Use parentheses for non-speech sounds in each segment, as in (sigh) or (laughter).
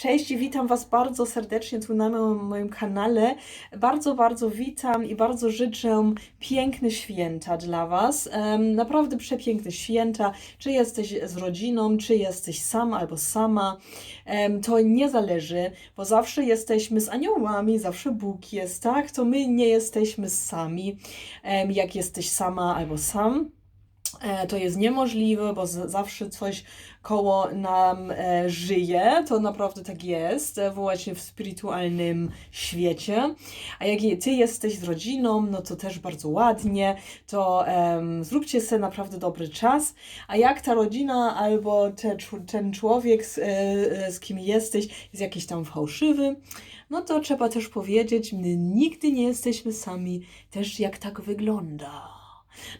Cześć witam Was bardzo serdecznie tu na moim, kanale. Bardzo, bardzo witam i bardzo życzę piękne święta dla Was. Naprawdę przepiękne święta. Czy jesteś z rodziną, czy jesteś sam albo sama, to nie zależy, bo zawsze jesteśmy z aniołami, zawsze Bóg jest, tak? To my nie jesteśmy sami, jak jesteś sama albo sam. E, To jest niemożliwe, bo zawsze coś koło nam e, żyje. To naprawdę tak jest, e, właśnie w spirytualnym świecie. A jak ty jesteś z rodziną, no to też bardzo ładnie, to zróbcie sobie naprawdę dobry czas. A jak ta rodzina albo te, ten człowiek, z, z kim jesteś, jest jakiś tam fałszywy, no to trzeba też powiedzieć, my nigdy nie jesteśmy sami, też jak tak wygląda.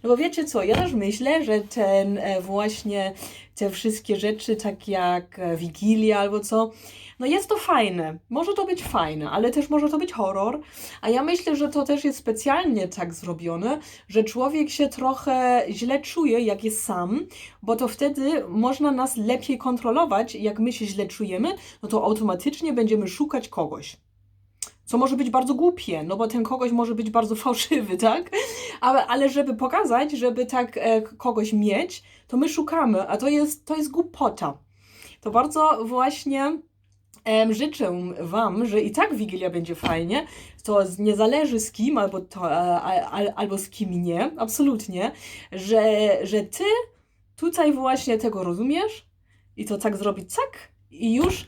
No bo wiecie co, ja też myślę, że ten e, właśnie te wszystkie rzeczy, tak jak e, Wigilia albo co, no jest to fajne. Może to być fajne, ale też może to być horror. A ja myślę, że to też jest specjalnie tak zrobione, że człowiek się trochę źle czuje, jak jest sam, bo to wtedy można nas lepiej kontrolować. Jak my się źle czujemy, no to automatycznie będziemy szukać kogoś. Co może być bardzo głupie, no bo ten kogoś może być bardzo (laughs) fałszywy, tak? Ale, ale żeby pokazać, żeby tak e, kogoś mieć, to my szukamy, a to jest, to jest głupota. To bardzo właśnie em, życzę Wam, że i tak Wigilia będzie fajnie. To nie zależy z kim, albo, to, e, albo z kim nie, absolutnie, że, że Ty tutaj właśnie tego rozumiesz i to tak zrobić, tak, i już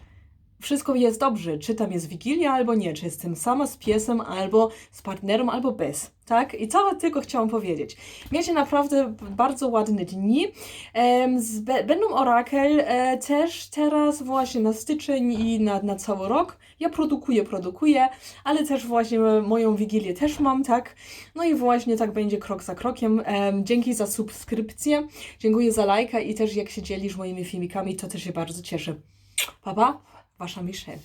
wszystko jest dobrze, czy tam jest Wigilia albo nie, czy jestem sama z piesem, albo z partnerem, albo bez, tak? I to tylko chciałam powiedzieć. Miejcie naprawdę bardzo ładne dni. Będą orakel e, też teraz właśnie na styczeń i na, na cały rok. Ja produkuję, produkuję, ale też właśnie moją Wigilię też mam, tak? No i właśnie tak będzie krok za krokiem. Em, dzięki za subskrypcję, dziękuję za lajka i też jak się dzielisz moimi filmikami, to też się bardzo cieszę. Pa, pa, Wascha Michel.